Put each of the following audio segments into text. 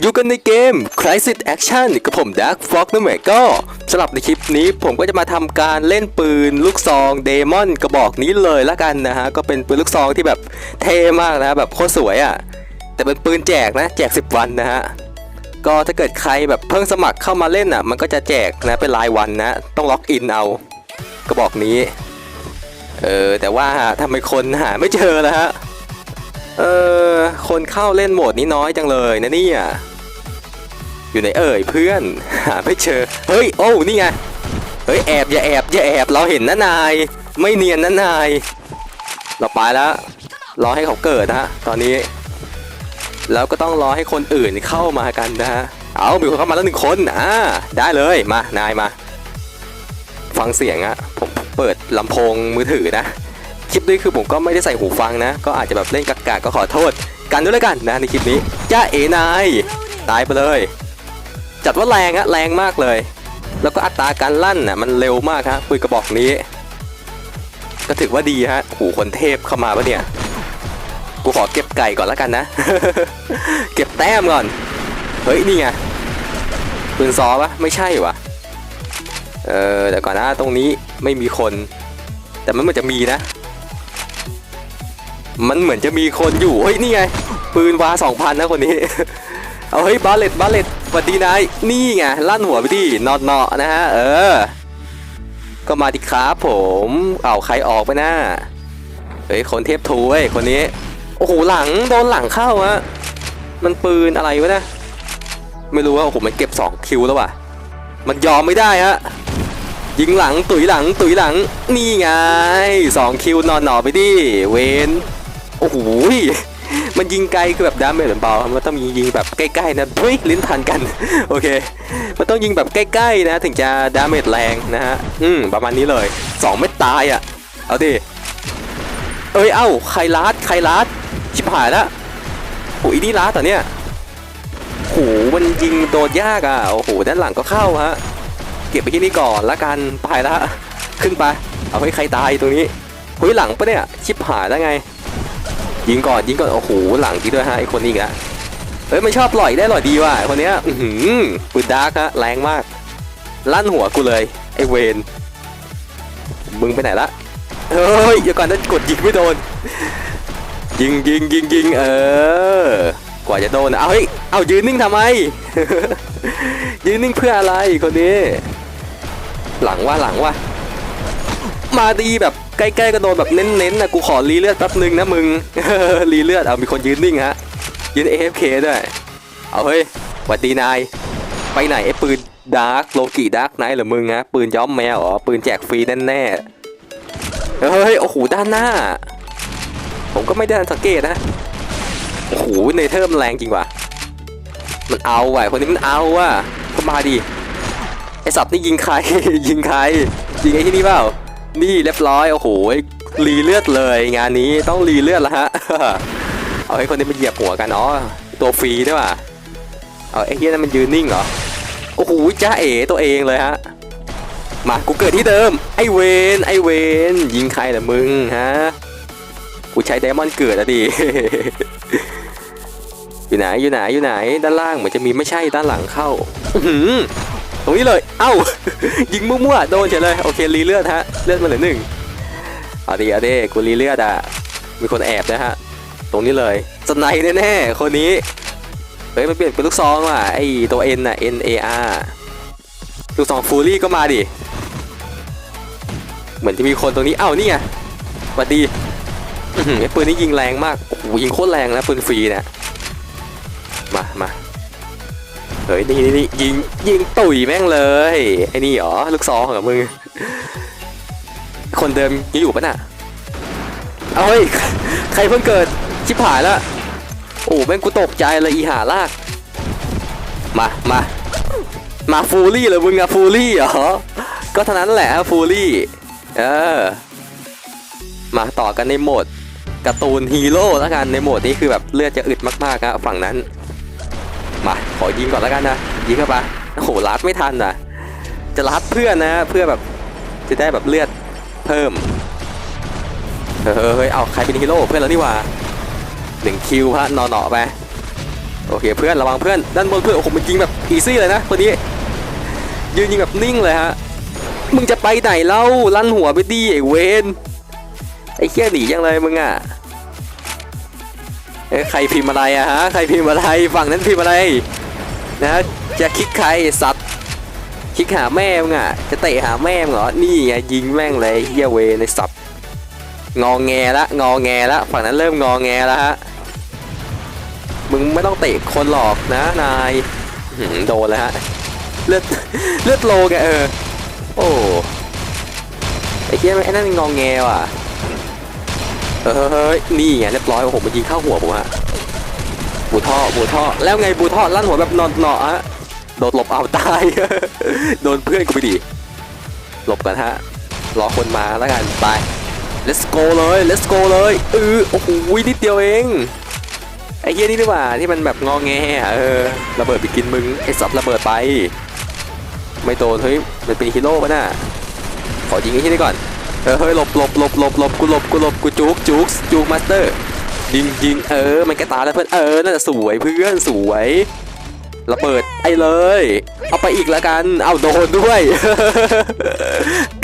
อยู่กันในเกม Crisis Action กับผม Dark Fox นั่นแหละก็สำหรับในคลิปนี้ผมก็จะมาทำการเล่นปืนลูกซองเดมอนกระบอกนี้เลยละกันนะฮะ ก็เป็นปืนลูกซองที่แบบเท่มากนะ แบบโคตรสวยอะ่ะ แต่เป็นปืนแจกนะ แจก 10 วันนะฮะ ก็ถ้าเกิดใครแบบเพิ่งสมัครเข้ามาเล่นอะ มันก็จะแจกนะเป็นรายวันนะ ต้องล็อกอินเอา กระบอกนี้ เออแต่ว่าทำไมคนหาไม่เจอแล้วฮะ เออ คนเข้าเล่นโหมดนี้น้อยจังเลยนะเนี่ย อยู่ไหนเอ่ยเพื่อน หาไม่เจอ เฮ้ย โอ้ นี่ไง เฮ้ย แอบอย่าแอบอย่าแอบเราเห็นนะนาย ไม่เนียนนะนาย เราไปแล้ว รอให้เขาเกิดนะฮะตอนนี้ แล้วก็ต้องรอให้คนอื่นเข้ามากันนะฮะ เอามีคนเข้ามาแล้วหนึ่งคน อ่า ได้เลย มา นายมา ฟังเสียงอะผมเปิดลำโพงมือถือนะคลิปนี้คือผมก็ไม่ได้ใส่หูฟังนะ ก็อาจจะแบบเล่นกากๆก็ขอโทษ กันด้วยแล้วกันนะในคลิปนี้จ้าเอนายตายไปเลย จัดว่าแรงฮะแรงมากเลย แล้วก็อัตราการลั่นน่ะมันเร็วมากฮะปืนกระบอกนี้ ก็ถือว่าดีฮะหูคนเทพเข้ามาปะเนี่ยกูขอเก็บไก่ก่อนแล้วกันนะ เก็บแต้มก่อน เฮ้ยนี่ไงปืนซอปะไม่ใช่วะเออแต่ก่อนหนะตรงนี้ไม่มีคน แต่มันเมือนจะมีนะ มันเหมือนจะมีคนอยู่ เฮ้ย นี่ไง ปืนวาสองพันนะคนนี้ เอาเฮ้ยบาเลตบาเลตสวัสดีนาย นี่ไง ลั่นหัวไปดินอดเนาะนะฮะ เออ ก็มาดิครับผม เอาใครออกไปนะเฮ้ย คนเทพทูเว้ย คนนี้ โอ้โห หลัง โดนหลังเข้าฮะมันปืนอะไรวะนะ ไม่รู้ว่าโอ้โห มันเก็บ 2 คิวแล้วว่ะ มันยอมไม่ได้ฮะยิงหลัง ตุ๋ยหลัง ตุ๋ยหลัง นี่ไงสองคิวนอนหนอไปดิ เวน โอ้โหมันยิงไกลคือแบบดาเมจเมือนเบา มันต้องมียิงแบบใกล้ๆนะทุยลิ้นพันกัน โอเค มันต้องยิงแบบใกล้ๆนะ ถึงจะดาเมจแรงนะฮะ อืมประมาณนี้เลยสองไม่ตายอะ เอาดิ เอ้ย เอ้า ใครลัด ใครลัด ชิบหายแล้วโอ้ยนี่ลัดต่อเนี่ยโหมันยิงโดดยากอะ โอ้โห ด้านหลังก็เข้าฮะ เก็บไปที่นี่ก่อนละกันไปละ ขึ้นไป เอาให้ใครตายตรงนี้เฮ้ยหลังปะเนี่ย ชิบหายแล้วไง ยิงก่อนยิงก่อนโอ้โหหลังที่ด้วยฮะไอคนนี้อีกล้วเฮ้ยมันชอบปล่อยได้หล่อยดีว่ะคนเนี้ยอือหือปืนดาร์กฮะแรงมาก ลั่นหัวกูเลยไอเวนมึงไปไหนละเฮ้ยเดี๋ยวก่อนนั้นกดยิงไม่โดนยิงยิงยิงยิงเออกว่าจะโดนอะเอาเฮ้ยเอายืนนิ่งทำไม ยืนนิ่งเพื่ออะไรคนนี้ หลังว่าหลังว่า มาดีแบบใกล้ๆก็โดนแบบเน้นๆนะกูขอรีเลือดแป๊บนึงนะมึงรีเลือดเอามีคนยืนนิ่งฮะยืน AFK ด้วยเอาเฮ้ยหวัดดีนายไปไหนไอ้ปืนดาร์กโลกิดาร์กไนท์เหรือมึงฮะปืนย้อมแมวเหรอปืนแจกฟรีแน่ๆเฮ้ยโอ้โหด้านหน้า ผมก็ไม่ได้สังเกตนะโอ้โหเนเธอร์มันแรงจริงว่ะมันเอาว่ะคนนี้มันเอาว่ะก็มาดิไอสับนี่ยิงใคร ยิงใครยิงไอ้ที่นี่เปล่า นี่เรียบร้อยโอ้โหรีเลือดเลยงานนี้ต้องรีเลือดแล้วฮะเอาไอ้คนนี้มาเหยียบหัวกันอ๋อตัวฟรีด้วยว่ะเอาไอ้เฮียนั่นมันยืนนิ่งเหรอโอ้โหจ้าเอ๋ตัวเองเลยฮะมากูเกิดที่เดิม ไอเวนไอเวนยิงใครล่ะมึงฮะกูใช้ไดมอนด์เกิดอะดิอยู่ไหนอยู่ไหนอยู่ไหนด้านล่างเหมือนจะมีไม่ใช่ด้านหลังเข้าอื ตรงนี้เลย เอ้า ยิงมั่วๆ โดนเฉยเลย โอเค รีเลือดฮะ เลือดมาเหลือหนึ่งเอาดีเอาดีกูรีเลือดอะ มีคนแอบนะฮะ ตรงนี้เลยสไนแน่ๆ คนนี้ เฮ้ย มันเปลี่ยนเป็นลูกซองว่ะ ไอตัว N น่ะ N A R ลูกซองฟูรี่ก็มาดิ เหมือนจะมีคนตรงนี้ เอ้า นี่ไงสวัสดีไอ้ปืนนี้ยิงแรงมากโอ้โหยิงโคตรแรงนะปืนฟรีเนี่ย ฮ้ยนี่นี่ยิงยิงตุ๋ยแม่งเลยไอ้นี่เหรอลูกซองเหรอมึงคนเดิมยังอยู่ปะน่ะเอาเฮ้ยใครเพิ่งเกิดชิบหายล้วโอ้แม่งกูตกใจเลยอีหาลากมามามาฟูลี่เหรอมึงอะฟูลี่เหรอก็เท่านั้นแหละฟูลี่เออมาต่อกันในโหมดการ์ตูนฮีโร่แล้วกันในโหมดนี้คือแบบเลือดจะอึดมากๆครับฝั่งนั้น มาขอยิงก่อนแล้วกันนะยิงเข้าไปโอ้โหลัดไม่ทันนะจะลัดเพื่อนนะเพื่อแบบจะได้แบบเลือดเพิ่มเฮ้ยเอาใครเป็นฮีโร่เพื่อนแล้วนี่ว่าหนึ่งคิวพะนอนๆไปโอเคเพื่อนระวังเพื่อนด้านบนเพื่อนโอ้โหมันยิงแบบอีซี่เลยนะคนนี้ยืนยิงแบบนิ่งเลยฮะมึงจะไปไหนเล่าลั่นหัวไปดิไอเวนไอ้เคี้ยหนียังเลยมึงอะ ใครพิมพ์อะไรอะฮะใครพิมพ์อะไรฝั่งนั้นพิมพ์อะไรนะจะคิดใครสัตว์คิดหาแม่มึงอะจะเตะหาแม่มึงเหรอนี่ไงยิงแม่งเลยเฮียเวในสัตว์งอแงละงอแงละฝั่งนั้นเริ่มงอแงแล้วฮะมึงไม่ต้องเตะคนหรอกนะนายโดนแล้วฮะเลือดเลือดโลแกเออโอ้ไอ้เกี้ยไอ้นั่นงองแงว่ะ เฮ้ยนี่ไงเรียบร้อยโอ้โหมันยิงเข้าหัวผมฮะบูท่อบูท่อแล้วไงบูท่อลั่นหัวแบบนอนเนาะฮะโดนหลบเอาตาย โดนเพื่อนกูไปดิหลบกันฮะรอคนมาแล้วกันไป let's go เลย let's go เลยเออโอ้โหนิดเดียวเองไอ้เหี้ยนี่ดีกว่าที่มันแบบงอแงเออระเบิดไปกินมึงไอ้สับระเบิดไป ไม่โดนเฮ้ยมันเป็นฮีโร่ปะน่ะขอยิงไอ้ที่นี่ก่อน เออเฮ้ยหลบหลบหลบหลบหลบกูหลบกูหลบกูจุกจุกจุกมาสเตอร์ยิงยิงเออมันกระตายแล้วเพื่อนเออนั่นแหละสวยเพื่อนสวยระเบิดไอ้เลย เอาไปอีกแล้วกัน เอาโดนด้วย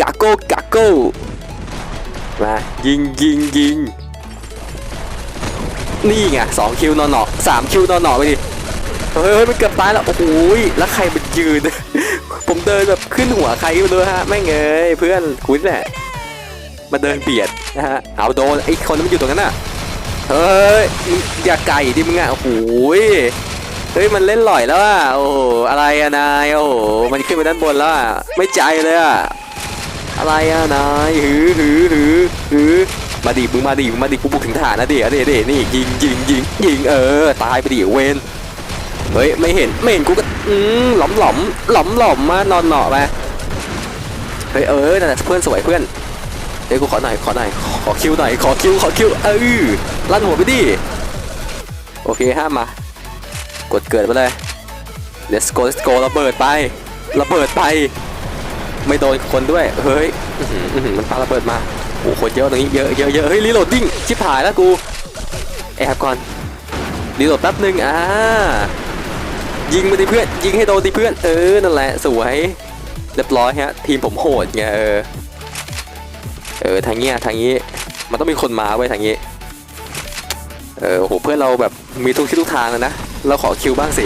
กาโก้กาโก้มายิงยิงยิงนี่ไงสองคิวนอนหนอสามคิวนอนหนอไปดิเฮ้ยมันเกือบตายแล้วโอ้โหยแล้วใครมันยืน ผมเดินแบบขึ้นหัวใครไม่รู้ฮะแม่งเอ้ยเพื่อนคุณแหละ มาเดินเบียดนะฮะเอาโดนไอ้คนนั้นมันอยู่ตรงนั้นน่ะเฮ้ยอย่าไก่ดิมึงอะโอ้โหยเฮ้ยมันเล่นหล่อยแล้วอะโอ้โหอะไรอะนายโอ้โหมันขึ้นไปด้านบนแล้วอะไม่ใจเลยอะอะไรอะนายหือหือหือหือมาดิมึงมาดิมึงมาดิกูบุกถึงฐานนะดิเอาดิเอาดินี่ยิงยิงยิงยิงเออตายไปดิเวนเฮ้ยไม่เห็นไม่เห็นกูก็อืมหลอมหลอมหลอมหลอมมานอนเหนาะไปเฮ้ยเออนั่นแหละเพื่อนสวยเพื่อน เฮ้ยกูขอหน่อยขอหน่อยขอคิวหน่อยขอคิวขอคิวเออลั่นหัวไปดิโอเคห้ามมากดเกิดไปเลย let's go let's go ระเบิดไประเบิดไป ไม่โดนคนด้วยเฮ้ยมันปาระเบิดมาโอ้โหคนเยอะตรงนี้เยอะเยอะเยอะเฮ้ยรีโหลดดิ้งชิบหายแล้วกูแอบก่อนรีโหลดแป๊บหนึงอ่ายิงมาดิเพื่อนยิงให้โดนดิเพื่อนเออนั่นแหละสวยเรียบร้อยฮะทีมผมโหดไงเออ เออทางเนี้ยทางนี้มันต้องมีคนมาไว้ทางนี้ เออโอ้โหเพื่อนเราแบบมีทุกที่ทุกทางเลยนะ เราขอคิวบ้างสิ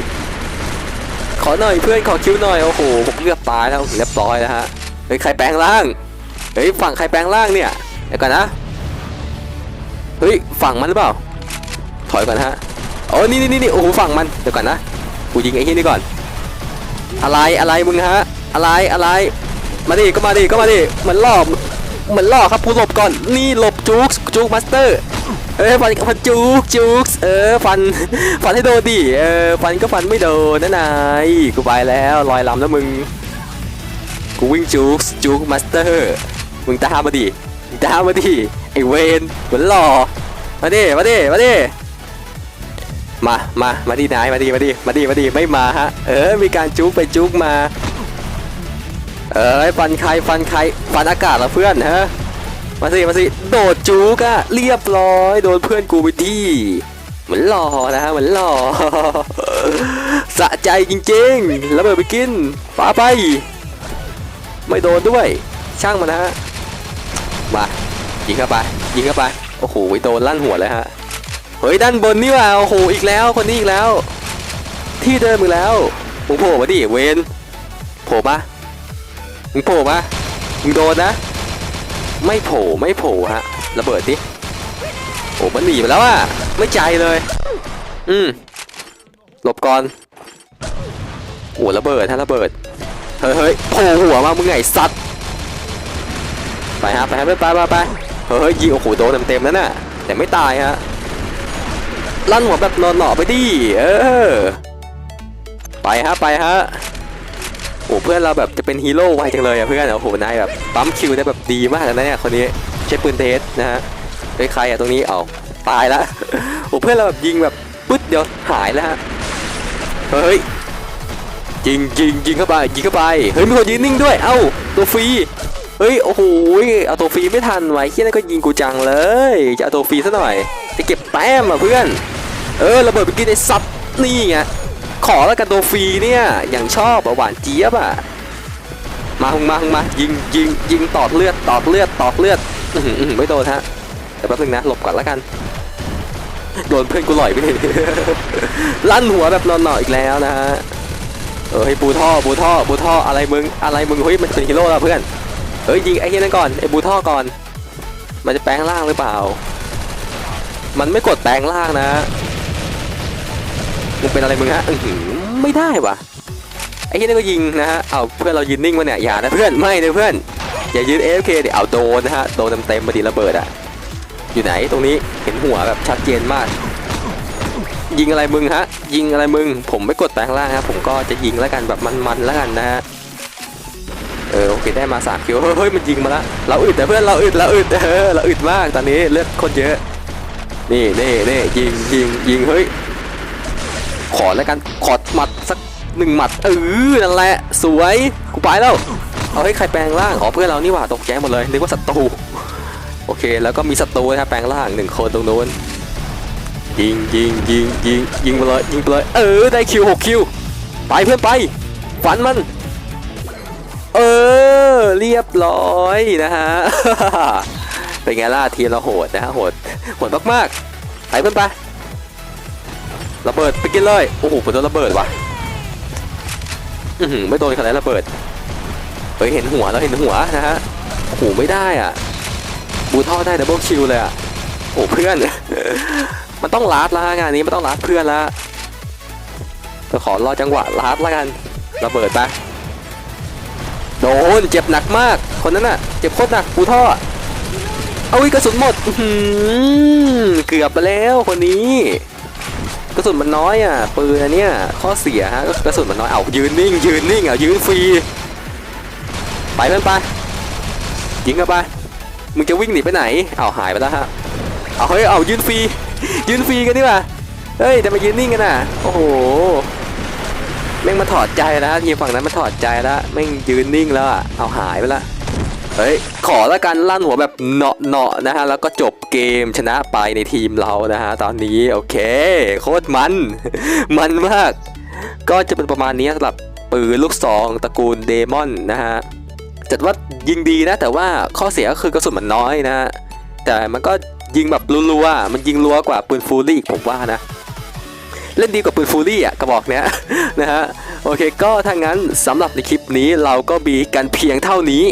ขอหน่อยเพื่อนขอคิวหน่อยโอ้โหผมเกือบตายแล้วเรียบร้อยแล้วฮะเฮ้ยใครแปลงร่างเฮ้ยฝั่งใครแปลงร่างเนี่ยเดี๋ยวก่อนนะเฮ้ยฝั่งมันหรือเปล่า ถอยก่อนฮะโอ้นี่นี่นี่โอ้โหฝั่งมันเดี๋ยวก่อนนะกูยิงไอ้ที่นี่ก่อน อะไรอะไรมึงฮะ อะไรอะไรมาดิก็มาดิก็มาดิมือนล่อ เหมือนล่อครับกูหลบก่อนนี่หลบจุกจุกมาสเตอร์เอ้ยฟันฟันจุกจุกเออฟันฟันให้โดนดิเออฟันก็ฟันไม่โดนนะนายกูไปแล้วลอยลำแล้วมึงกูวิ่งจุกจุกมาสเตอร์มึงตามมาดิมึงตามมาดิไอเวนเหมือนล่อมาดิมาดิมาดิมา มา มาดินาย มาดิมาดิมาดิมาดิไม่มาฮะ เออ มีการจุกไปจุกมา เอ้ยฟันใครฟันใครฟันอากาศเหรอเพื่อนฮะมาสิมาสิโดดจูกอะเรียบร้อยโดนเพื่อนกูไปที่ เหมือนหล่อนะฮะเหมือนหล่อสะใจจริงๆแล้วเบิดไปกินปาไป ไม่โดนด้วย ช่างมันนะฮะมายิงเข้าไปยิงเข้าไปโอ้โหโดนลั่นหัวเลยฮะเฮ้ยด้านบนนี่ว่าโอ้โหอีกแล้วคนนี้อีกแล้ว ที่เดิมอีกแล้วมึงโผล่มาดิเวนโผล่มา มึงโผล่มามึงโดนนะ ไม่โผล่ไม่โผล่ฮะระเบิดดิโอ้มันหนีไปแล้วอะไม่ใจเลย อืมหลบก่อนโอ้ระเบิดฮะระเบิดเฮ้ยเฮ้ยโผล่หัวมามึงไงสัตว์ไปฮะไปฮะไปไปไปไปเฮ้ยยิงโอ้โหโดนเต็มเต็มนั่นน่ะแต่ไม่ตายฮะลั่นหัวแบบนอนหนอไปดิเออไปฮะไปฮะ เพื่อนเราแบบจะเป็นฮีโร่ไวจังเลยอะเพื่อนโอ้โหนายแบบปั๊มคิวได้แบบดีมากเลยนะเนี่ยคนนี้ใช้ปืนเทสนะฮะเฮ้ยใครอะตรงนี้เอาตายละโอ้เพื่อนเราแบบยิงแบบปึ๊ดเดียวหายแล้วฮะเฮ้ยยิงยิงยิงเข้าไปยิงเข้าไปเฮ้ยมีคนยืนนิ่งด้วยเอ้าตัวฟรีเฮ้ยโอ้โหเอาตัวฟรีไม่ทันไว้เฮียนั่นก็ยิงกูจังเลยจะเอาตัวฟรีซะหน่อยจะเก็บแต้มอะเพื่อน เออระเบิดไปกินไอ้สัตว์นี่ไง ขอแล้วกันตัวฟรีเนี่ยอย่างชอบหวานเจี๊ยบอะมาหงมาหงมายิงยิงยิงตอดเลือดตอดเลือดตอดเลือดอไม่โดนฮะแต่แป๊บนึงนะหลบก่อนแล้วกันโดนเพื่อนกูหล่อยไปเลยลั่นหัวแบบนอนๆอีกแล้วนะฮะเออให้บูท่อบูท่อบูท่ออะไรมึงอะไรมึงเฮ้ยมันเป็นฮีโร่แล้วเพื่อนเฮ้ยยิงไอ้เฮียนั่นก่อนไอ้บูท่อก่อน มันจะแปลงร่างหรือเปล่า มันไม่กดแปลงร่างนะ มึงเป็นอะไรมึงฮะอือหือไม่ได้วะไอ้เฮียนี่ก็ยิงนะฮะเอาเพื่อนเรายืนนิ่งวะเนี่ยอย่านะเพื่อนไม่นะเพื่อนอย่ายืน AFK เคเดี๋ยวเอาโดนนะฮะโดนเต็มๆมาดีระเบิดอะอยู่ไหนตรงนี้เห็นหัวแบบชัดเจนมาก ยิงอะไรมึงฮะ ยิงอะไรมึง ผมไม่กดแปลงร่างครับผมก็จะยิงแล้วกันแบบมันๆแล้วกันนะฮะเออโอเคได้มาสามคิวเฮ้ยเฮ้ยมันยิงมาละเราอึดแต่เพื่อนเราอึดเราอึดเออเราอึดมากตอนนี้เลือดคนเยอะ นี่นี่นี่ยิงยิงยิงเฮ้ย ขอแล้วกันขอหมัดสักหนึ่งหมัดเออนั่นแหละสวยกูไปแล้วเอาให้ยใครแปลงร่างขอเพื่อนเรานี่หว่าตกใจหมดเลยนึกว่าศัตรูโอเค แล้วก็มีศัตรูนะครับแปลงร่างหนึ่งคนตรงโน้นยิงยิงยิงยิงยิงไปเลยยิงไปเลยเออได้คิวหกคิวไปเพื่อนไปฝันมันเออเรียบร้อยนะฮะเป็นไงล่ะทีมเราโหดนะฮะโหดโหดมากๆไปเพื่อนไป ระเบิดไปกินเลย โอ้โหผมโดนระเบิดว่ะอือหือไม่โดนขนาดระเบิดเฮ้ยเห็นหัวแล้วเห็นหัวนะฮะโอ้โหไม่ได้อะ บูท่อได้ดับเบิลคิวเลยอะโอ้เพื่อน มันต้องลาดละงานนี้มันต้องลาดเพื่อนละก็ขอรอจังหวะลาดละกันระเบิดไปโดนเจ็บหนักมาก คนนั้นน่ะ เจ็บโคตรหนักปูท่อ เอาอีกกระสุนหมดอือหือเกือบไปแล้วคนนี้ กระสุนมันน้อยอะปืนอันเนี้ยข้อเสียฮะกระสุนมันน้อยเอายืนนิ่งยืนนิ่งอะยืนฟรีไปเพื่อนไปยิงกันไปมึงจะวิ่งหนีไปไหนเอาหายไปแล้วฮะเอาเฮ้ยเอายืนฟรียืนฟรีกันดีกว่าเฮ้ยจะมายืนนิ่งกันน่ะโอ้โหแม่งมาถอดใจแล้วทีมฝั่งนั้นมาถอดใจแล้วแม่งยืนนิ่งแล้วอะเอาหายไปและ เฮ้ยขอล้วกันลั่นหัวแบบเนาะเนาะนะฮะแล้วก็จบเกมชนะไปในทีมเรานะฮะตอนนี้โอเค โคตรมัน มันมาก ก็จะเป็นประมาณนี้สำหรับปืนลูกซองตระกูลเดมอนนะฮะจัดว่ายิงดีนะ แต่ว่าข้อเสียก็คือกระสุนมันน้อยนะฮะแต่มันก็ยิงแบบรัวๆมันยิงรัวกว่าปืนฟูลี่อีกผมว่านะ เล่นดีกว่าปืนฟูลี่อะกระบอกเนี้ยนะฮะ โอเคก็ถ้างั้นสำหรับในคลิปนี้เราก็มีกันเพียงเท่านี้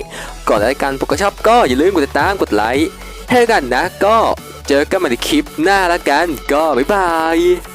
ก่อนรายการปกชอบก็อย่าลืมกดติดตามกดไลค์ให้กันนะ ก็เจอกันใหม่ในคลิปหน้าละกัน ก็บ๊ายบาย